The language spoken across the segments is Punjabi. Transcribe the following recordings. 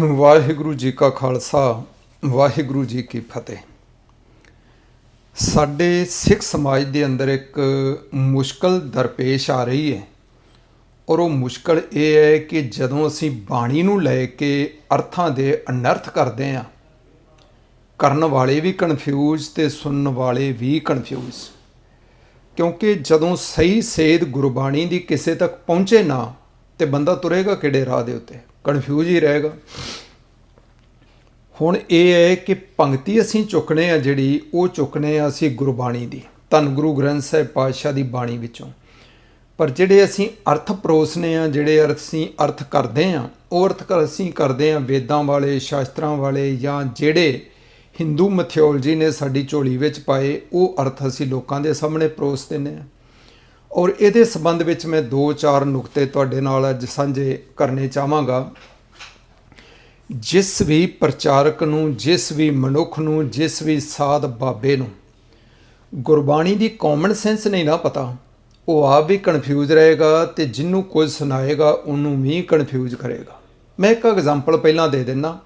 ਵਾਹਿਗੁਰੂ ਜੀ ਕਾ ਖਾਲਸਾ, ਵਾਹਿਗੁਰੂ ਜੀ ਕੀ ਫਤਿਹ। ਸਾਡੇ ਸਿੱਖ ਸਮਾਜ ਦੇ ਅੰਦਰ ਇੱਕ ਮੁਸ਼ਕਲ ਦਰਪੇਸ਼ ਆ ਰਹੀ ਹੈ ਔਰ ਉਹ ਮੁਸ਼ਕਲ ਇਹ ਹੈ ਕਿ ਜਦੋਂ ਅਸੀਂ ਬਾਣੀ ਨੂੰ ਲੈ ਕੇ ਅਰਥਾਂ ਦੇ ਅਨਰਥ ਕਰਦੇ ਹਾਂ, ਕਰਨ ਵਾਲੇ ਵੀ ਕਨਫਿਊਜ਼ ਤੇ ਸੁਣਨ ਵਾਲੇ ਵੀ ਕਨਫਿਊਜ਼ ਕਿਉਂਕਿ ਜਦੋਂ ਸਹੀ ਸੇਧ ਗੁਰਬਾਣੀ ਦੀ ਕਿਸੇ ਤੱਕ ਪਹੁੰਚੇ ਨਾ, ਤੇ ਬੰਦਾ ਤੁਰੇਗਾ ਕਿਹੜੇ ਰਾਹ ਦੇ ਉੱਤੇ? ਕਨਫਿਊਜ਼ ਹੀ ਰਹੇਗਾ। ਹੁਣ ਇਹ ਹੈ ਕਿ ਪੰਕਤੀ ਅਸੀਂ ਚੁੱਕਣੇ ਆ ਜਿਹੜੀ, ਉਹ ਚੁੱਕਣੇ ਆ ਅਸੀਂ ਗੁਰਬਾਣੀ ਦੀ, ਧੰਨ ਗੁਰੂ ਗ੍ਰੰਥ ਸਾਹਿਬ ਪਾਤਸ਼ਾਹ ਦੀ ਬਾਣੀ ਵਿੱਚੋਂ। ਪਰ ਜਿਹੜੇ ਅਸੀਂ ਅਰਥ ਪਰੋਸਨੇ ਆ, ਜਿਹੜੇ ਅਰਥ ਅਸੀਂ ਅਰਥ ਕਰਦੇ ਆ, ਉਹ ਅਰਥ ਅਸੀਂ ਕਰਦੇ ਆ ਵੇਦਾਂ ਵਾਲੇ, ਸ਼ਾਸਤਰਾਂ ਵਾਲੇ ਜਾਂ ਜਿਹੜੇ ਹਿੰਦੂ ਮੈਥੋਲੋਜੀ ਨੇ ਸਾਡੀ ਝੋਲੀ ਵਿੱਚ ਪਾਏ, ਉਹ ਅਰਥ ਅਸੀਂ ਲੋਕਾਂ ਦੇ ਸਾਹਮਣੇ ਪਰੋਸ ਦਿੰਦੇ ਆ ਔਰ ਇਹਦੇ ਸੰਬੰਧ ਵਿੱਚ ਮੈਂ ਦੋ ਚਾਰ ਨੁਕਤੇ ਤੁਹਾਡੇ ਨਾਲ ਅੱਜ ਸਾਂਝੇ ਕਰਨੇ ਚਾਹਾਂਗਾ। ਜਿਸ ਵੀ ਪ੍ਰਚਾਰਕ ਨੂੰ, ਜਿਸ ਵੀ ਮਨੁੱਖ ਨੂੰ, ਜਿਸ ਵੀ ਸਾਧ ਬਾਬੇ ਨੂੰ ਗੁਰਬਾਣੀ ਦੀ ਕਾਮਨ ਸੈਂਸ ਨਹੀਂ ਨਾ ਪਤਾ, ਉਹ ਆਪ ਵੀ ਕਨਫਿਊਜ਼ ਰਹੇਗਾ ਤੇ ਜਿੰਨੂੰ ਕੁਝ ਸੁਣਾਏਗਾ, ਉਹਨੂੰ ਵੀ ਕਨਫਿਊਜ਼ ਕਰੇਗਾ। ਮੈਂ ਇੱਕ ਐਗਜ਼ਾਮਪਲ ਪਹਿਲਾਂ ਦੇ ਦਿੰਦਾ।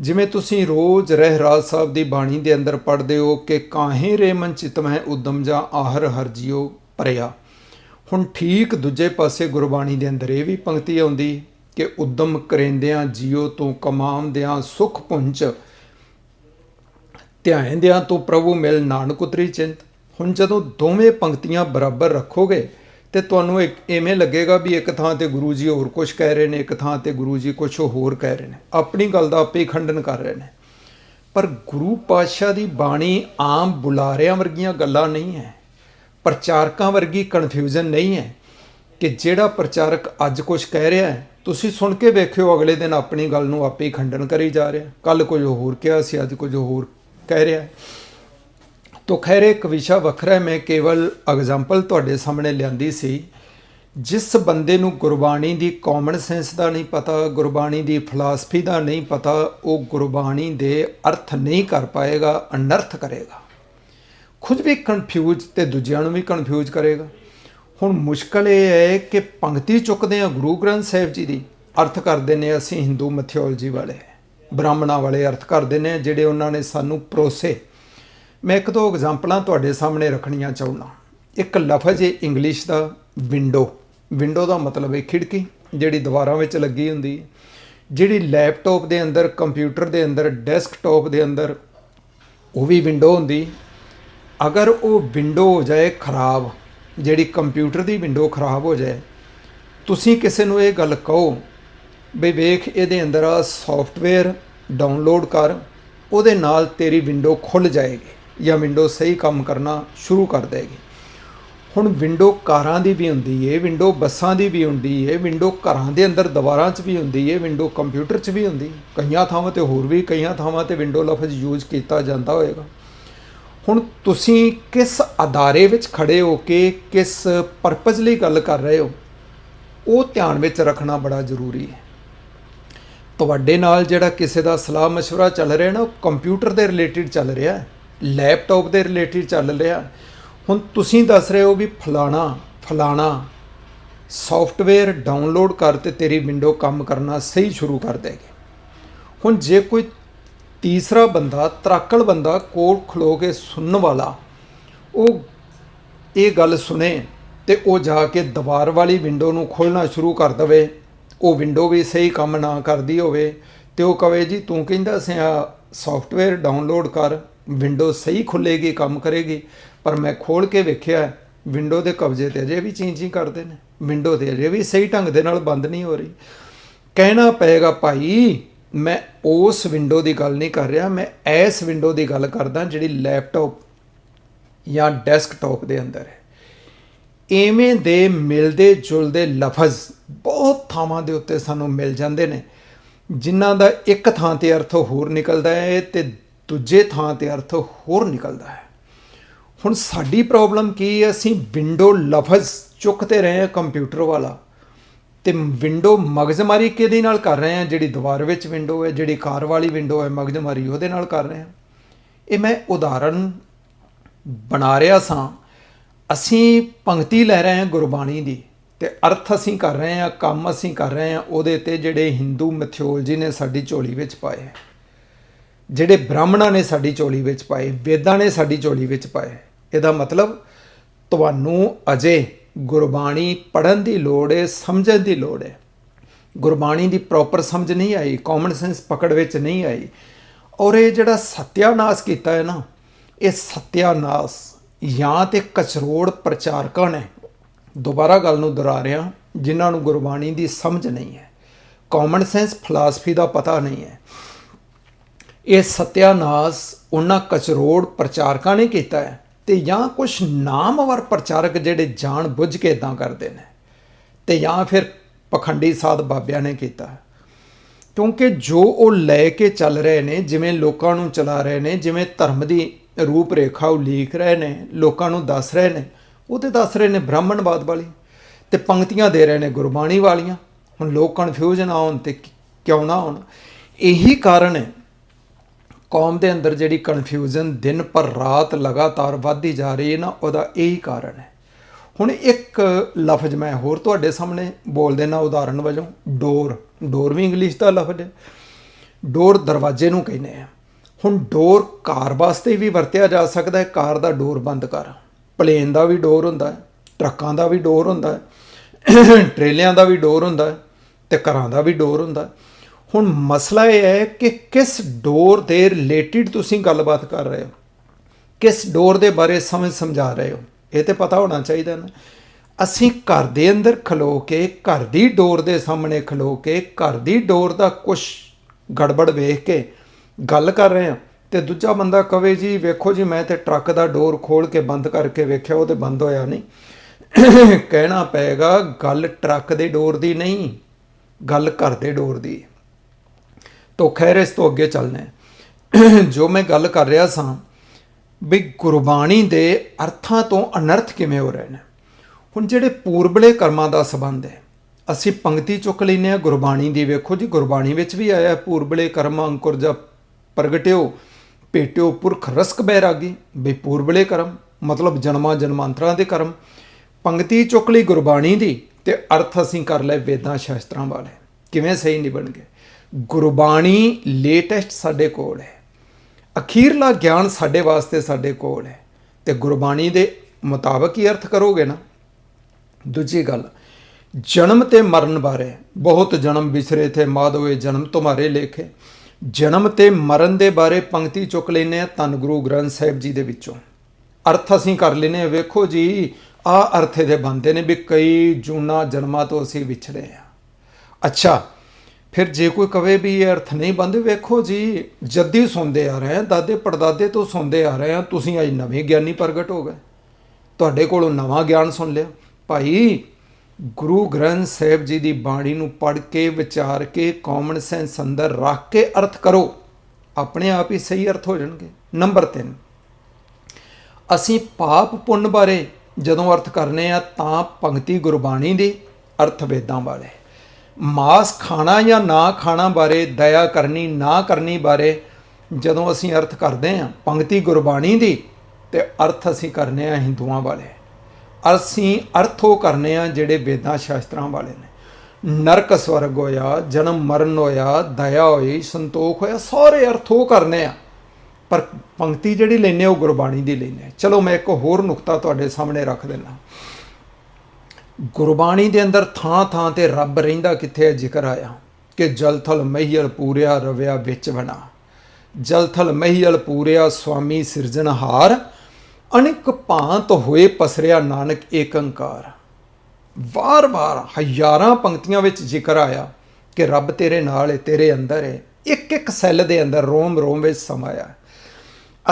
ਜਿਵੇਂ ਤੁਸੀਂ ਰੋਜ਼ ਰਹਿਰਾਜ ਸਾਹਿਬ ਦੀ ਬਾਣੀ ਦੇ ਅੰਦਰ ਪੜ੍ਹਦੇ ਹੋ ਕਿ ਕਾਹੇ ਰੇ ਮਨ ਚਿਤਮਹਿ ਉਦਮ ਜਾਂ ਆਹਰ ਹਰ ਭਰਿਆ। ਹੁਣ ਠੀਕ ਦੂਜੇ ਪਾਸੇ ਗੁਰਬਾਣੀ ਦੇ ਅੰਦਰ ਇਹ ਵੀ ਪੰਕਤੀ ਆਉਂਦੀ ਕਿ ਉਦਮ ਕਰੇਂਦਿਆਂ ਜਿਉ ਤੋਂ ਕਮਾਉਂਦਿਆਂ ਸੁਖ ਪੁੰਚ ਧਿਆਇਂਦਿਆਂ ਤੋਂ ਪ੍ਰਭੂ ਮਿਲ ਨਾਨਕ ਉਤਰੀ ਚਿੰਤ। ਹੁਣ ਜਦੋਂ ਦੋਵੇਂ ਪੰਕਤੀਆਂ ਬਰਾਬਰ ਰੱਖੋਗੇ ਤੇ ਤੁਹਾਨੂੰ ਇੱਕ ਐਵੇਂ ਲੱਗੇਗਾ ਵੀ ਇੱਕ ਥਾਂ ਤੇ ਗੁਰੂ ਜੀ ਹੋਰ ਕੁਝ ਕਹਿ ਰਹੇ ਨੇ, ਇੱਕ ਥਾਂ ਤੇ ਗੁਰੂ ਜੀ ਕੁਝ ਹੋਰ ਕਹਿ ਰਹੇ ਨੇ। ਆਪਣੀ ਗੱਲ ਦਾ ਆਪੇ ਹੀ ਖੰਡਨ ਕਰ ਰਹੇ ਨੇ। ਪਰ ਗੁਰੂ ਪਾਤਸ਼ਾਹ ਦੀ ਬਾਣੀ ਆਮ ਬੁਲਾਰਿਆਂ ਵਰਗੀਆਂ ਗੱਲਾਂ ਨਹੀਂ ਹੈ। ਪ੍ਰਚਾਰਕਾਂ ਵਰਗੀ ਕਨਫਿਊਜ਼ਨ ਨਹੀਂ ਹੈ ਕਿ ਜਿਹੜਾ ਪ੍ਰਚਾਰਕ ਅੱਜ ਕੁਝ ਕਹਿ ਰਿਹਾ ਹੈ, ਤੁਸੀਂ ਸੁਣ ਕੇ ਵੇਖਿਓ ਅਗਲੇ ਦਿਨ ਆਪਣੀ ਗੱਲ ਨੂੰ ਆਪੇ ਹੀ ਖੰਡਨ ਕਰੀ ਜਾ ਰਿਹਾ ਕੱਲ ਕੁਝ ਹੋਰ ਕਿਹਾ ਸੀ, ਅੱਜ ਕੁਝ ਹੋਰ ਕਹਿ ਰਿਹਾ ਹੈ। ਤੋ ਖੈਰ, ਇੱਕ ਵਿਸ਼ਾ ਵੱਖਰਾ ਮੈਂ ਕੇਵਲ ਐਗਜ਼ਾਮਪਲ ਤੁਹਾਡੇ ਸਾਹਮਣੇ ਲਿਆਂਦੀ ਸੀ। ਜਿਸ ਬੰਦੇ ਨੂੰ ਗੁਰਬਾਣੀ ਦੀ ਕਾਮਨ ਸੈਂਸ ਦਾ ਨਹੀਂ ਪਤਾ, ਗੁਰਬਾਣੀ ਦੀ ਫਿਲਾਸਫੀ ਦਾ ਨਹੀਂ ਪਤਾ, ਉਹ ਗੁਰਬਾਣੀ ਦੇ ਅਰਥ ਨਹੀਂ ਕਰ ਪਾਏਗਾ, ਅਨਰਥ ਕਰੇਗਾ। ਖੁਦ ਵੀ ਕਨਫਿਊਜ਼ ਤੇ ਦੂਜਿਆਂ ਨੂੰ ਵੀ ਕਨਫਿਊਜ਼ ਕਰੇਗਾ। ਹੁਣ ਮੁਸ਼ਕਲ ਇਹ ਹੈ ਕਿ ਪੰਕਤੀ ਚੁੱਕਦੇ ਆ ਗੁਰੂ ਗ੍ਰੰਥ ਸਾਹਿਬ ਜੀ ਦੀ, ਅਰਥ ਕਰਦੇ ਨੇ ਅਸੀਂ ਹਿੰਦੂ ਮੈਥੋਲੋਜੀ ਵਾਲੇ, ਬ੍ਰਾਹਮਣਾਂ ਵਾਲੇ ਅਰਥ ਕਰਦੇ ਨੇ ਜਿਹੜੇ ਉਹਨਾਂ ਨੇ ਸਾਨੂੰ ਪਰੋਸੇ। ਮੈਂ ਇੱਕ ਦੋ ਐਗਜ਼ਾਮਪਲਾਂ ਤੁਹਾਡੇ ਸਾਹਮਣੇ ਰੱਖਣੀਆਂ ਚਾਹੁੰਦਾ। ਇੱਕ ਲਫ਼ਜ਼ ਹੈ ਇੰਗਲਿਸ਼ ਦਾ ਵਿੰਡੋ ਵਿੰਡੋ ਦਾ ਮਤਲਬ ਹੈ ਖਿੜਕੀ, ਜਿਹੜੀ ਦੀਵਾਰਾਂ ਵਿੱਚ ਲੱਗੀ ਹੁੰਦੀ ਹੈ। ਜਿਹੜੀ ਲੈਪਟਾਪ ਦੇ ਅੰਦਰ ਕੰਪਿਊਟਰ ਦੇ ਅੰਦਰ ਡੈਸਕਟਾਪ ਦੇ ਅੰਦਰ, ਉਹ ਵੀ ਵਿੰਡੋ ਹੁੰਦੀ ਅਗਰ ਉਹ ਵਿੰਡੋ ਹੋ ਜਾਏ ਖਰਾਬ, ਜਿਹੜੀ ਕੰਪਿਊਟਰ ਦੀ ਵਿੰਡੋ ਖਰਾਬ ਹੋ ਜਾਏ, ਤੁਸੀਂ ਕਿਸੇ ਨੂੰ ਇਹ ਗੱਲ ਕਹੋ ਵੀ ਵੇਖ ਇਹਦੇ ਅੰਦਰ ਆ ਸੌਫਟਵੇਅਰ ਡਾਊਨਲੋਡ ਕਰ, ਉਹਦੇ ਨਾਲ ਤੇਰੀ ਵਿੰਡੋ ਖੁੱਲ ਜਾਏਗੀ ਜਾਂ ਵਿੰਡੋ ਸਹੀ ਕੰਮ ਕਰਨਾ ਸ਼ੁਰੂ ਕਰ ਦੇਗੀ। ਹੁਣ ਵਿੰਡੋ ਕਾਰਾਂ ਦੀ ਵੀ ਹੁੰਦੀ ਏ, ਵਿੰਡੋ ਬੱਸਾਂ ਦੀ ਵੀ ਹੁੰਦੀ ਏ, ਵਿੰਡੋ ਘਰਾਂ ਦੇ ਅੰਦਰ ਦੀਵਾਰਾਂ 'ਚ ਵੀ ਹੁੰਦੀ ਏ, ਵਿੰਡੋ ਕੰਪਿਊਟਰ 'ਚ ਵੀ ਹੁੰਦੀ ਕਈਆਂ ਥਾਵਾਂ ਤੇ ਹੋਰ ਵੀ ਕਈਆਂ ਥਾਵਾਂ ਤੇ ਵਿੰਡੋ ਲਫ਼ਜ਼ ਯੂਜ਼ ਕੀਤਾ ਜਾਂਦਾ ਹੋਵੇਗਾ ਹੁਣ ਤੁਸੀਂ ਕਿਸ ਅਦਾਰੇ ਵਿੱਚ ਖੜੇ ਹੋ ਕੇ ਕਿਸ ਪਰਪਸ ਲਈ ਗੱਲ ਕਰ ਰਹੇ ਹੋ ਉਹ ਧਿਆਨ ਵਿੱਚ ਰੱਖਣਾ ਬੜਾ ਜ਼ਰੂਰੀ ਹੈ ਤੁਹਾਡੇ ਨਾਲ ਜਿਹੜਾ ਕਿਸੇ ਦਾ ਸਲਾਹ مشورہ ਚੱਲ ਰਿਹਾ ਨਾ ਉਹ ਕੰਪਿਊਟਰ ਦੇ ਰਿਲੇਟਡ ਚੱਲ ਰਿਹਾ ਹੈ ਲੈਪਟਾਪ ਦੇ ਰਿਲੇਟਡ ਚੱਲ ਰਿਹਾ ਹੁਣ ਤੁਸੀਂ ਦੱਸ ਰਹੇ ਹੋ ਵੀ ਫਲਾਣਾ ਫਲਾਣਾ ਸੌਫਟਵੇਅਰ ਡਾਊਨਲੋਡ ਕਰ ਤੇ ਤੇਰੀ ਵਿੰਡੋ ਕੰਮ ਕਰਨਾ ਸਹੀ ਸ਼ੁਰੂ ਕਰ ਦੇਗੀ ਹੁਣ ਜੇ ਕੋਈ ਤੀਸਰਾ ਬੰਦਾ, ਤਰਾਕਲ ਬੰਦਾ ਕੋਲ ਖਲੋ ਕੇ ਸੁਣਨ ਵਾਲਾ। ਉਹ ਇਹ ਗੱਲ ਸੁਣੇ ਤੇ ਉਹ ਜਾ ਕੇ ਦੀਵਾਰ ਵਾਲੀ ਵਿੰਡੋ ਨੂੰ ਖੋਲਣਾ ਸ਼ੁਰੂ ਕਰ ਦਵੇ। ਉਹ ਵਿੰਡੋ ਵੀ ਸਹੀ ਕੰਮ ਨਾ ਕਰਦੀ ਹੋਵੇ ਤੇ ਉਹ ਕਵੇ, ਜੀ, ਤੂੰ ਕਹਿੰਦਾ ਸੀ ਆ ਸੌਫਟਵੇਅਰ ਡਾਊਨਲੋਡ ਕਰ, ਵਿੰਡੋ ਸਹੀ ਖੁੱਲੇਗੀ ਕੰਮ ਕਰੇਗੀ, ਪਰ ਮੈਂ ਖੋਲ ਕੇ ਵੇਖਿਆ, ਵਿੰਡੋ ਦੇ ਕਬਜ਼ੇ ਤੇ ਅਜੇ ਵੀ ਚੀਂ ਕਰਦੇ ਨੇ। ਵਿੰਡੋ ਤੇ ਅਜੇ ਵੀ ਸਹੀ ਢੰਗ ਦੇ ਨਾਲ ਬੰਦ ਨਹੀਂ ਹੋ ਰਹੀ। ਕਹਿਣਾ ਪਏਗਾ, ਭਾਈ ਮੈਂ ਉਸ ਵਿੰਡੋ ਦੀ ਗੱਲ ਨਹੀਂ ਕਰ ਰਿਹਾ, ਮੈਂ ਇਸ ਵਿੰਡੋ ਦੀ ਗੱਲ ਕਰਦਾ ਜਿਹੜੀ ਲੈਪਟਾਪ ਜਾਂ ਡੈਸਕਟਾਪ ਦੇ ਅੰਦਰ ਹੈ। ਐਵੇਂ ਦੇ ਮਿਲਦੇ ਜੁਲਦੇ ਲਫ਼ਜ਼ ਬਹੁਤ ਥਾਵਾਂ ਦੇ ਉੱਤੇ ਸਾਨੂੰ ਮਿਲ ਜਾਂਦੇ ਨੇ, ਜਿਨ੍ਹਾਂ ਦਾ ਇੱਕ ਥਾਂ ਤੇ ਅਰਥ ਹੋਰ ਨਿਕਲਦਾ ਹੈ ਤੇ ਦੂਜੇ ਥਾਂ ਤੇ ਅਰਥ ਹੋਰ ਨਿਕਲਦਾ ਹੈ। ਹੁਣ ਸਾਡੀ ਪ੍ਰੋਬਲਮ ਕੀ ਹੈ? ਅਸੀਂ ਵਿੰਡੋ ਲਫ਼ਜ਼ ਚੁੱਕਦੇ ਰਹੇ ਹਾਂ ਕੰਪਿਊਟਰ ਵਾਲਾ। ਤੇ ਵਿੰਡੋ ਮਗਜ਼ਮਾਰੀ ਕਿਹਦੇ ਨਾਲ ਕਰ ਰਹੇ ਹਾਂ ਜਿਹੜੀ ਦੀਵਾਰ ਵਿੱਚ ਵਿੰਡੋ ਹੈ, ਜਿਹੜੀ ਕਾਰ ਵਾਲੀ ਵਿੰਡੋ ਹੈ, ਮਗਜ਼ਮਾਰੀ ਉਹਦੇ ਨਾਲ ਕਰ ਰਹੇ ਹਾਂ ਇਹ ਮੈਂ ਉਦਾਹਰਨ ਬਣਾ ਰਿਹਾ ਸਾਂ। ਅਸੀਂ ਪੰਕਤੀ ਲੈ ਰਹੇ ਹਾਂ ਗੁਰਬਾਣੀ ਦੀ ਤੇ ਅਰਥ ਅਸੀਂ ਕਰ ਰਹੇ ਹਾਂ ਕੰਮ ਅਸੀਂ ਕਰ ਰਹੇ ਹਾਂ ਉਹਦੇ ਤੇ ਜਿਹੜੇ ਹਿੰਦੂ ਮੈਥਿਓਲੋਜੀ ਨੇ ਸਾਡੀ ਝੋਲੀ ਵਿੱਚ ਪਾਏ ਜਿਹੜੇ ਬ੍ਰਾਹਮਣਾਂ ਨੇ ਸਾਡੀ ਝੋਲੀ ਵਿੱਚ ਪਾਏ, ਵੇਦਾਂ ਨੇ ਸਾਡੀ ਝੋਲੀ ਵਿੱਚ ਪਾਏ ਇਹਦਾ ਮਤਲਬ, ਤੁਹਾਨੂੰ ਅਜੇ ਗੁਰਬਾਣੀ ਪੜਨ ਦੀ ਲੋੜ ਹੈ ਸਮਝਣ ਦੀ ਲੋੜ ਹੈ ਗੁਰਬਾਣੀ ਦੀ ਪ੍ਰੋਪਰ ਸਮਝ ਨਹੀਂ ਆਈ ਕਾਮਨ ਸੈਂਸ ਪਕੜ ਵਿੱਚ ਨਹੀਂ ਆਈ। ਔਰ ਇਹ ਜਿਹੜਾ ਸਤਿਆਨਾਸ਼ ਕੀਤਾ ਹੈ ਨਾ, ਇਹ ਸਤਿਆਨਾਸ਼ ਜਾਂ ਤੇ ਕਚਰੋੜ ਪ੍ਰਚਾਰਕਾਂ ਨੇ ਦੁਬਾਰਾ ਗੱਲ ਨੂੰ ਦੁਹਰਾ ਰਿਹਾ, ਜਿਨ੍ਹਾਂ ਨੂੰ ਗੁਰਬਾਣੀ ਦੀ ਸਮਝ ਨਹੀਂ ਹੈ। ਕਾਮਨ ਸੈਂਸ ਫਿਲਾਸਫੀ ਦਾ ਪਤਾ ਨਹੀਂ ਹੈ। ਇਹ ਸਤਿਆਨਾਸ਼ ਉਹਨਾਂ ਕਚਰੋੜ ਪ੍ਰਚਾਰਕਾਂ ਨੇ ਕੀਤਾ ਹੈ। ਤੇ ਜਾਂ ਕੁਝ ਨਾਮਵਰ ਪ੍ਰਚਾਰਕ ਜਿਹੜੇ ਜਾਣ ਬੁੱਝ ਕੇ ਇਦਾਂ ਕਰਦੇ ਨੇ ਤੇ ਜਾਂ ਫਿਰ ਪਖੰਡੀ ਸਾਧ ਬਾਬਿਆਂ ਨੇ ਕੀਤਾ। ਕਿਉਂਕਿ ਜੋ ਉਹ ਲੈ ਕੇ ਚੱਲ ਰਹੇ ਨੇ, ਜਿਵੇਂ ਲੋਕਾਂ ਨੂੰ ਚਲਾ ਰਹੇ ਨੇ, ਜਿਵੇਂ ਧਰਮ ਦੀ ਰੂਪ ਰੇਖਾ ਉਲੀਕ ਰਹੇ ਨੇ, ਲੋਕਾਂ ਨੂੰ ਦੱਸ ਰਹੇ ਨੇ, ਉਹ ਤੇ ਦੱਸ ਰਹੇ ਨੇ ਬ੍ਰਾਹਮਣਵਾਦ ਵਾਲੀ, ਤੇ ਪੰਕਤੀਆਂ ਦੇ ਰਹੇ ਨੇ ਗੁਰਬਾਣੀ ਵਾਲੀਆਂ। ਹੁਣ ਲੋਕ ਕਨਫਿਊਜ਼ਨ ਆਉਣ ਹੋਣ ਤੇ ਕਿਉਂ ਨਾ ਆਉਣ। ਇਹੀ ਕਾਰਨ ਹੈ ਕੌਮ ਦੇ ਅੰਦਰ ਜਿਹੜੀ ਕਨਫਿਊਜ਼ਨ ਦਿਨ ਪਰ ਰਾਤ ਲਗਾਤਾਰ ਵੱਧਦੀ ਜਾ ਰਹੀ ਹੈ ਨਾ, ਉਹਦਾ ਇਹੀ ਕਾਰਨ ਹੈ। ਹੁਣ ਇੱਕ ਲਫ਼ਜ਼ ਮੈਂ ਹੋਰ ਤੁਹਾਡੇ ਸਾਹਮਣੇ ਬੋਲ ਦੇਣਾ ਉਦਾਹਰਣ ਵਜੋਂ, ਡੋਰ। ਡੋਰ ਵੀ ਇੰਗਲਿਸ਼ ਦਾ ਲਫ਼ਜ਼ ਹੈ। ਡੋਰ ਦਰਵਾਜ਼ੇ ਨੂੰ ਕਹਿੰਦੇ ਆ। ਹੁਣ ਡੋਰ ਕਾਰ ਵਾਸਤੇ ਵੀ ਵਰਤਿਆ ਜਾ ਸਕਦਾ ਹੈ, ਕਾਰ ਦਾ ਡੋਰ ਬੰਦ ਕਰ। ਪਲੇਨ ਦਾ ਵੀ ਡੋਰ ਹੁੰਦਾ ਹੈ, ਟਰੱਕਾਂ ਦਾ ਵੀ ਡੋਰ ਹੁੰਦਾ ਹੈ, ਟ੍ਰੇਲਿਆਂ ਦਾ ਵੀ ਡੋਰ ਹੁੰਦਾ ਹੈ ਤੇ ਘਰਾਂ ਦਾ ਵੀ ਡੋਰ ਹੁੰਦਾ ਹੈ। ਹੁਣ ਮਸਲਾ ਇਹ ਹੈ ਕਿ ਕਿਸ ਡੋਰ ਦੇ ਰਿਲੇਟਡ ਤੁਸੀਂ ਗੱਲਬਾਤ ਕਰ ਰਹੇ ਹੋ? ਕਿਸ ਡੋਰ ਦੇ ਬਾਰੇ ਸਮਝ ਸਮਝਾ ਰਹੇ ਹੋ? ਇਹ ਤੇ ਪਤਾ ਹੋਣਾ ਚਾਹੀਦਾ ਨਾ। ਅਸੀਂ ਘਰ ਦੇ ਅੰਦਰ ਖਲੋ ਕੇ, ਘਰ ਦੀ ਡੋਰ ਦੇ ਸਾਹਮਣੇ ਖਲੋ ਕੇ, ਘਰ ਦੀ ਡੋਰ ਦਾ ਕੁਝ ਗੜਬੜ ਵੇਖ ਕੇ ਗੱਲ ਕਰ ਰਹੇ ਹਾਂ। ਤੇ ਦੂਜਾ ਬੰਦਾ ਕਵੇ, ਜੀ ਵੇਖੋ ਜੀ, ਮੈਂ ਤੇ ਟਰੱਕ ਦਾ ਡੋਰ ਖੋਲ ਕੇ ਬੰਦ ਕਰਕੇ ਵੇਖਿਆ, ਉਹ ਤੇ ਬੰਦ ਹੋਇਆ ਨਹੀਂ। ਕਹਿਣਾ ਪਏਗਾ, ਗੱਲ ਟਰੱਕ ਦੇ ਡੋਰ ਦੀ ਨਹੀਂ, ਗੱਲ ਘਰ ਦੇ ਡੋਰ ਦੀ। ਤੋ ਖੈਰ ਇਸ ਤੋਂ ਅੱਗੇ ਚੱਲਣਾ ਜੋ ਮੈਂ ਗੱਲ ਕਰ ਰਿਹਾ ਸਾਂ, ਵੀ ਗੁਰਬਾਣੀ ਦੇ ਅਰਥਾਂ ਤੋਂ ਅਨਰਥ ਕਿਵੇਂ ਹੋ ਰਹੇ ਨੇ? ਹੁਣ ਜਿਹੜੇ ਪੂਰਬਲੇ ਕਰਮਾਂ ਦਾ ਸੰਬੰਧ ਹੈ, ਅਸੀਂ ਪੰਕਤੀ ਚੁੱਕ ਲੈਨੇ ਆ ਗੁਰਬਾਣੀ ਦੀ ਵੇਖੋ ਜੀ, ਗੁਰਬਾਣੀ ਵਿੱਚ ਵੀ ਆਇਆ ਪੂਰਬਲੇ ਕਰਮ, ਅੰਕੁਰ ਜਪ, ਪ੍ਰਗਟਿਓ ਪੇਟਿਓ ਪੁਰਖ, ਰਸਕ, ਬੈਰਾਗੀ। ਵੀ ਪੂਰਬਲੇ ਕਰਮ, ਮਤਲਬ ਜਨਮਾਂ ਜਨਮਾਂਤਰਾਂ ਦੇ ਕਰਮ। ਪੰਕਤੀ ਚੁੱਕ ਲਈ ਗੁਰਬਾਣੀ ਦੀ ਤੇ ਅਰਥ ਅਸੀਂ ਕਰ ਲਏ ਵੇਦਾਂ ਸ਼ਾਸਤਰਾਂ ਵਾਲੇ। ਕਿਵੇਂ ਸਹੀ ਨਿਭਣਗੇ ਗੁਰਬਾਣੀ ਲੇਟੈਸਟ ਸਾਡੇ ਕੋਲ ਹੈ। ਅਖੀਰਲਾ ਗਿਆਨ ਸਾਡੇ ਵਾਸਤੇ ਸਾਡੇ ਕੋਲ ਹੈ। ਤੇ ਗੁਰਬਾਣੀ ਦੇ ਮੁਤਾਬਕ ਹੀ ਅਰਥ ਕਰੋਗੇ ਨਾ। ਦੂਜੀ ਗੱਲ, ਜਨਮ ਤੇ ਮਰਨ ਬਾਰੇ। ਬਹੁਤ ਜਨਮ ਵਿਸਰੇ ਥੇ, ਮਾਧੋਏ ਜਨਮ ਤੁਹਾਰੇ ਲੇਖੇ। ਜਨਮ ਤੇ ਮਰਨ ਦੇ ਬਾਰੇ ਪੰਕਤੀ ਚੁੱਕ ਲੈਨੇ ਆ ਧੰਨ ਗੁਰੂ ਗ੍ਰੰਥ ਸਾਹਿਬ ਜੀ ਦੇ ਵਿੱਚੋਂ। ਅਰਥ ਅਸੀਂ ਕਰ ਲੈਨੇ ਆ ਵੇਖੋ ਜੀ ਆ ਅਰਥ ਦੇ ਬੰਦੇ ਨੇ ਵੀ ਕਈ ਜੂਨਾ ਜਨਮਾਂ ਤੋਂ ਅਸੀਂ ਵਿਛੜੇ ਆ ਅੱਛਾ ਫਿਰ ਜੇ ਕੋਈ ਕਵੇ ਵੀ ਇਹ ਅਰਥ ਨਹੀਂ ਬੰਦੇ, ਵੇਖੋ ਜੀ, ਜੱਦੀ ਸੁਣਦੇ ਆ ਰਹੇ ਆ, ਦਾਦੇ ਪੜਦਾਦੇ ਤੋਂ ਸੁਣਦੇ ਆ ਰਹੇ ਆ, ਤੁਸੀਂ ਅੱਜ ਨਵੇਂ ਗਿਆਨੀ ਪ੍ਰਗਟ ਹੋ ਗਏ। ਤੁਹਾਡੇ ਕੋਲੋਂ ਨਵਾਂ ਗਿਆਨ ਸੁਣ ਲਿਆ। ਭਾਈ, ਗੁਰੂ ਗ੍ਰੰਥ ਸਾਹਿਬ ਜੀ ਦੀ ਬਾਣੀ ਨੂੰ ਪੜ੍ਹ ਕੇ, ਵਿਚਾਰ ਕੇ ਕਾਮਨ ਸੈਂਸ ਅੰਦਰ ਰੱਖ ਕੇ ਅਰਥ ਕਰੋ। ਆਪਣੇ ਆਪ ਹੀ ਸਹੀ ਅਰਥ ਹੋ ਜਾਣਗੇ। ਨੰਬਰ 3 ਅਸੀਂ ਪਾਪ ਪੁੰਨ ਬਾਰੇ ਜਦੋਂ ਅਰਥ ਕਰਨੇ ਆ, ਤਾਂ ਪੰਕਤੀ ਗੁਰਬਾਣੀ ਦੀ ਅਰਥ ਵੇਦਾਂ ਵਾਲੇ। ਮਾਸ ਖਾਣਾ ਜਾਂ ਨਾ ਖਾਣਾ ਬਾਰੇ ਦਇਆ ਕਰਨੀ, ਨਾ ਕਰਨੀ ਬਾਰੇ ਜਦੋਂ ਅਸੀਂ ਅਰਥ ਕਰਦੇ ਹਾਂ ਪੰਕਤੀ ਗੁਰਬਾਣੀ ਦੀ, ਤੇ ਅਰਥ ਅਸੀਂ ਕਰਨੇ ਆ ਹਿੰਦੂਆਂ ਵਾਲੇ। ਅਸੀਂ ਅਰਥ ਉਹ ਕਰਨੇ ਆ ਜਿਹੜੇ ਵੇਦਾਂ ਸ਼ਾਸਤਰਾਂ ਵਾਲੇ ਨੇ। ਨਰਕ ਸਵਰਗ ਹੋਇਆ, ਜਨਮ ਮਰਨ ਹੋਇਆ, ਦਇਆ ਹੋਈ, ਸੰਤੋਖ ਹੋਇਆ, ਸਾਰੇ ਅਰਥ ਉਹ ਕਰਨੇ ਆ ਪਰ ਪੰਕਤੀ ਜਿਹੜੀ ਲੈਨੇ ਉਹ ਗੁਰਬਾਣੀ ਦੀ ਲੈਨੇ ਚਲੋ ਮੈਂ ਇੱਕ ਹੋਰ ਨੁਕਤਾ ਤੁਹਾਡੇ ਸਾਹਮਣੇ ਰੱਖ ਦਿੰਦਾ। ਗੁਰਬਾਣੀ ਦੇ ਅੰਦਰ ਥਾਂ ਥਾਂ ਤੇ ਰੱਬ ਰਹਿੰਦਾ ਕਿੱਥੇ ਹੈ? ਜ਼ਿਕਰ ਆਇਆ। ਕਿ ਜਲਥਲ ਮਹੀਲ ਪੂਰਿਆ ਰਵਿਆ ਵਿੱਚ ਬਣਾ ਜਲਥਲ ਮਹੀਲ ਪੂਰਿਆ ਸੁਆਮੀ ਸਿਰਜਣਹਾਰ ਅਨੇਕ ਭਾਂਤ ਹੋਏ ਪਸਰਿਆ ਨਾਨਕ ਏਕੰਕਾਰ। ਵਾਰ-ਵਾਰ ਹਜ਼ਾਰਾਂ ਪੰਕਤੀਆਂ ਵਿੱਚ ਜ਼ਿਕਰ ਆਇਆ ਕਿ ਰੱਬ ਤੇਰੇ ਨਾਲ ਹੈ, ਤੇਰੇ ਅੰਦਰ ਹੈ। ਇੱਕ ਇੱਕ ਸੈੱਲ ਦੇ ਅੰਦਰ ਰੋਮ ਰੋਮ ਵਿੱਚ ਸਮਾਇਆ ਹੈ।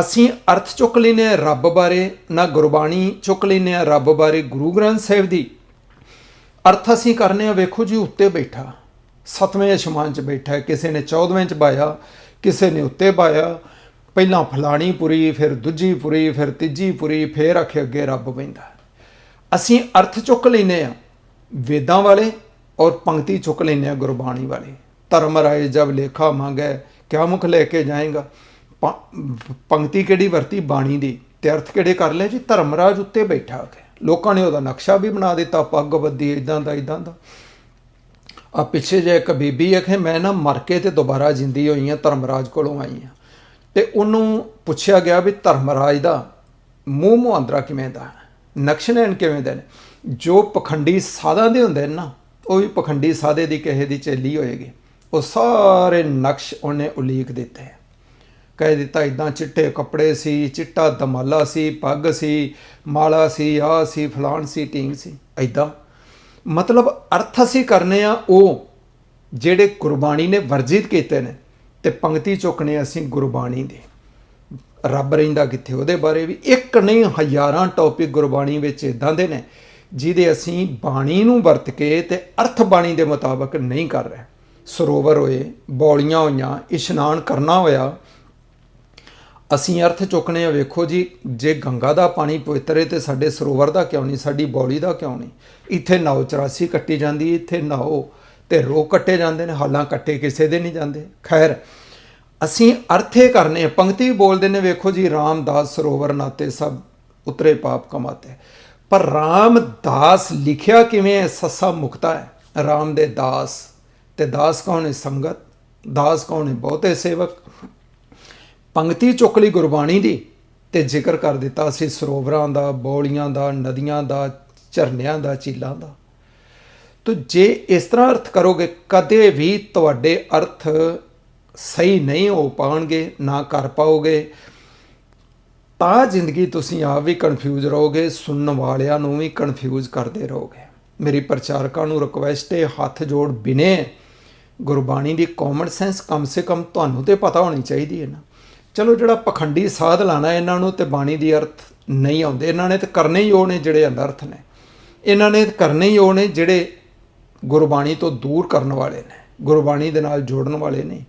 ਅਸੀਂ ਅਰਥ ਚੁੱਕ ਲੈਨੇ ਆ ਰੱਬ ਬਾਰੇ, ਨਾ ਗੁਰਬਾਣੀ ਚੁੱਕ ਲੈਨੇ ਆ ਰੱਬ ਬਾਰੇ ਗੁਰੂ ਗ੍ਰੰਥ ਸਾਹਿਬ ਦੀ। ਅਰਥ ਅਸੀਂ ਕਰਨੇ ਆ ਵੇਖੋ ਜੀ ਉੱਤੇ ਬੈਠਾ। ਸਤਵੇਂ ਅਸ਼ਮਾਨ 'ਚ ਬੈਠਾ ਹੈ, ਕਿਸੇ ਨੇ 14ਵੇਂ 'ਚ ਪਾਇਆ ਕਿਸੇ ਨੇ ਉੱਤੇ ਪਾਇਆ। ਪਹਿਲਾਂ ਫਲਾਣੀ ਪੁਰੀ ਫਿਰ ਦੂਜੀ ਪੁਰੀ ਫਿਰ ਤੀਜੀ ਪੁਰੀ ਫਿਰ ਆਖੇ ਅੱਗੇ ਰੱਬ ਪੈਂਦਾ ਅਸੀਂ ਅਰਥ ਚੁੱਕ ਲੈਨੇ ਆ ਵੇਦਾਂ ਵਾਲੇ ਔਰ ਪੰਕਤੀ ਚੁੱਕ ਲੈਨੇ ਆ ਗੁਰਬਾਣੀ ਵਾਲੇ। ਧਰਮ ਰਾਏ ਜਬ ਲੇਖਾ ਮੰਗੈ ਕਿਆ ਮੁਖ ਲੈ ਕੇ ਜਾਏਗਾ? ਪ- ਪੰਕਤੀ ਕਿਹੜੀ ਵਰਤੀ? ਬਾਣੀ ਦੀ। ਤੇ ਅਰਥ ਕਿਹੜੇ ਕਰ ਲਏ ਜੀ? ਧਰਮਰਾਜ ਉੱਤੇ ਬੈਠਾ ਕੇ ਲੋਕਾਂ ਨੇ ਉਹਦਾ ਨਕਸ਼ਾ ਵੀ ਬਣਾ ਦਿੱਤਾ, ਪੱਗ ਬੱਦੀ ਇਦਾਂ ਦਾ ਇਦਾਂ ਦਾ। ਆ ਪਿੱਛੇ ਜੇ ਇੱਕ ਬੀਬੀ ਆਖੇ ਮੈਂ ਨਾ ਮਰ ਕੇ ਤੇ ਦੁਬਾਰਾ ਜਿੰਦੀ ਹੋਈ ਆ, ਧਰਮਰਾਜ ਕੋਲੋਂ ਆਈ ਆ। ਤੇ ਉਹਨੂੰ ਪੁੱਛਿਆ ਗਿਆ ਵੀ ਧਰਮਰਾਜ ਦਾ ਮੂੰਹ ਮੁਹਾਂਦਰਾ ਕਿਵੇਂ ਦਾ ਹੈ? ਨਕਸ਼ਨੈਣ ਕਿਵੇਂ ਦੇ ਨੇ? ਜੋ ਪਖੰਡੀ ਸਾਧਾਂ ਦੇ ਹੁੰਦੇ ਨੇ ਨਾ, ਉਹ ਵੀ ਪਖੰਡੀ ਸਾਧੇ ਦੀ ਕਿਸੇ ਦੀ ਚੇਲੀ ਹੋਏਗੀ। ਉਹ ਸਾਰੇ ਨਕਸ਼ ਉਹਨੇ ਉਲੀਕ ਦਿੱਤੇ। ਹੈ ਕਹਿ ਦਿੱਤਾ ਇਦਾਂ ਚਿੱਟੇ ਕੱਪੜੇ ਸੀ, ਚਿੱਟਾ ਦਮਾਲਾ ਸੀ, ਪੱਗ ਸੀ, ਮਾਲਾ ਸੀ ਆ ਸੀ, ਫਲਾਣ ਸੀ ਟੀਂਗ ਸੀ। ਇਦਾਂ ਮਤਲਬ ਅਰਥ ਅਸੀਂ ਕਰਨੇ ਆ ਉਹ ਜਿਹੜੇ ਗੁਰਬਾਣੀ ਨੇ ਵਰਜਿਤ ਕੀਤੇ ਨੇ ਤੇ ਪੰਕਤੀ ਚੁੱਕਣੇ ਅਸੀਂ ਗੁਰਬਾਣੀ ਦੇ। ਰੱਬ ਰਹਿੰਦਾ ਕਿੱਥੇ? ਉਹਦੇ ਬਾਰੇ ਵੀ ਇੱਕ ਨਹੀਂ, ਹਜ਼ਾਰਾਂ ਟੌਪਿਕ ਗੁਰਬਾਣੀ ਵਿੱਚ ਇਦਾਂ ਦੇ ਨੇ, ਜਿਹਦੇ ਅਸੀਂ ਬਾਣੀ ਨੂੰ ਵਰਤ ਕੇ ਤੇ ਅਰਥ ਬਾਣੀ ਦੇ ਮੁਤਾਬਕ ਨਹੀਂ ਕਰ ਰਹੇ। ਸਰੋਵਰ ਹੋਏ, ਬੌਲੀਆਂ ਹੋਈਆਂ, ਇਸ਼ਨਾਨ ਕਰਨਾ ਹੋਇਆ ਅਸੀਂ ਅਰਥ ਚੁੱਕਣੇ ਆ ਵੇਖੋ ਜੀ ਜੇ ਗੰਗਾ ਦਾ ਪਾਣੀ ਪਵਿੱਤਰ ਹੈ ਤੇ ਸਾਡੇ ਸਰੋਵਰ ਦਾ ਕਿਉਂ ਨਹੀਂ ਸਾਡੀ ਬੌਲੀ ਦਾ ਕਿਉਂ ਨਹੀਂ? ਇੱਥੇ ਨਾਓ 84 ਕੱਟੀ ਜਾਂਦੀ ਇੱਥੇ ਨਾਓ ਤੇ ਰੋ ਕੱਟੇ ਜਾਂਦੇ ਨੇ ਹਾਲਾਂ ਕੱਟੇ ਕਿਸੇ ਦੇ ਨਹੀਂ ਜਾਂਦੇ। ਖੈਰ ਅਸੀਂ ਅਰਥੇ ਕਰਨੇ ਆ, ਪੰਕਤੀ ਬੋਲਦੇ ਨੇ ਵੇਖੋ ਜੀ ਰਾਮਦਾਸ ਸਰੋਵਰ ਨਾਤੇ ਸਭ ਉਤਰੇ ਪਾਪ ਕਮਾਤੇ। ਪਰ ਰਾਮਦਾਸ ਲਿਖਿਆ ਕਿਵੇਂ ਹੈ? ਸੱਸਾ ਮੁਕਤਾ ਹੈ। ਰਾਮ ਦੇ ਦਾਸ ਤੇ ਦਾਸ ਕੌਣ ਹੈ? ਸੰਗਤ। ਦਾਸ ਕੌਣ ਹੈ? ਬਹੁਤੇ ਸੇਵਕ। ਪੰਕਤੀ ਚੁੱਕ ਲਈ ਗੁਰਬਾਣੀ ਦੀ ਤੇ ਜ਼ਿਕਰ ਕਰ ਦਿੱਤਾ ਅਸੀਂ ਸਰੋਵਰਾਂ ਦਾ, ਬੌਲੀਆਂ ਦਾ, ਨਦੀਆਂ ਦਾ, ਝਰਨਿਆਂ ਦਾ, ਝੀਲਾਂ ਦਾ। ਤੋ ਜੇ ਇਸ ਤਰ੍ਹਾਂ ਅਰਥ ਕਰੋਗੇ, ਕਦੇ ਵੀ ਤੁਹਾਡੇ ਅਰਥ ਸਹੀ ਨਹੀਂ ਹੋ ਪਾਣਗੇ ਨਾ ਕਰ ਪਾਓਗੇ, ਤਾਂ ਜ਼ਿੰਦਗੀ ਤੁਸੀਂ ਆਪ ਵੀ ਕਨਫਿਊਜ਼ ਰਹੋਗੇ, ਸੁਣਨ ਵਾਲਿਆਂ ਨੂੰ ਵੀ ਕਨਫਿਊਜ਼ ਕਰਦੇ ਰਹੋਗੇ। ਮੇਰੀ ਪ੍ਰਚਾਰਕਾਂ ਨੂੰ ਰਿਕਵੈਸਟ ਹੈ, ਹੱਥ ਜੋੜ ਬਿਨੇ ਗੁਰਬਾਣੀ ਦੀ ਕਾਮਨ ਸੈਂਸ ਕਮ ਸੇ ਕਮ ਤੁਹਾਨੂੰ ਤੇ ਪਤਾ ਹੋਣੀ ਚਾਹੀਦੀ ਹੈ ਨਾ। ਚਲੋ ਜਿਹੜਾ ਪਖੰਡੀ ਸਾਧ ਲਾਣਾ ਇਹਨਾਂ ਨੂੰ ਤੇ ਬਾਣੀ ਦੀ ਅਰਥ ਨਹੀਂ ਆਉਂਦੇ। ਇਹਨਾਂ ਨੇ ਤੇ ਕਰਨੇ ਹੀ ਉਹ ਨੇ ਜਿਹੜੇ ਅਨਰਥ ਨੇ। ਇਹਨਾਂ ਨੇ ਕਰਨੇ ਹੀ ਉਹ ਨੇ ਜਿਹੜੇ ਗੁਰਬਾਣੀ ਤੋਂ ਦੂਰ ਕਰਨ ਵਾਲੇ ਨੇ, ਗੁਰਬਾਣੀ ਦੇ ਨਾਲ ਜੋੜਨ ਵਾਲੇ ਨੇ।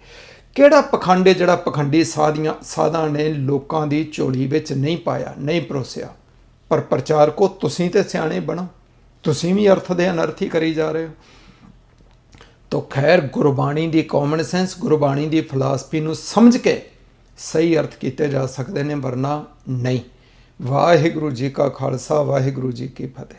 ਕਿਹੜਾ ਪਖੰਡ ਹੈ ਜਿਹੜਾ ਪਖੰਡੀ ਸਾਧੀਆਂ ਸਾਧਾਂ ਨੇ ਲੋਕਾਂ ਦੀ ਝੋਲੀ ਵਿੱਚ ਨਹੀਂ ਪਾਇਆ, ਨਹੀਂ ਪਰੋਸਿਆ? ਪਰ ਪ੍ਰਚਾਰਕੋ ਤੁਸੀਂ ਤੇ ਸਿਆਣੇ ਬਣੋ। ਤੁਸੀਂ ਵੀ ਅਰਥ ਦੇ ਅਨਰਥ ਹੀ ਕਰੀ ਜਾ ਰਹੇ ਹੋ। ਤੋ ਖੈਰ ਗੁਰਬਾਣੀ ਦੀ ਕਾਮਨ ਸੈਂਸ ਗੁਰਬਾਣੀ ਦੀ ਫਿਲਾਸਫੀ ਨੂੰ ਸਮਝ ਕੇ ਸਹੀ ਅਰਥ ਕੀਤੇ ਜਾ ਸਕਦੇ ਨੇ ਵਰਨਾ ਨਹੀਂ। ਵਾਹਿਗੁਰੂ ਜੀ ਕਾ ਖਾਲਸਾ, ਵਾਹਿਗੁਰੂ ਜੀ ਕੀ ਫਤਿਹ।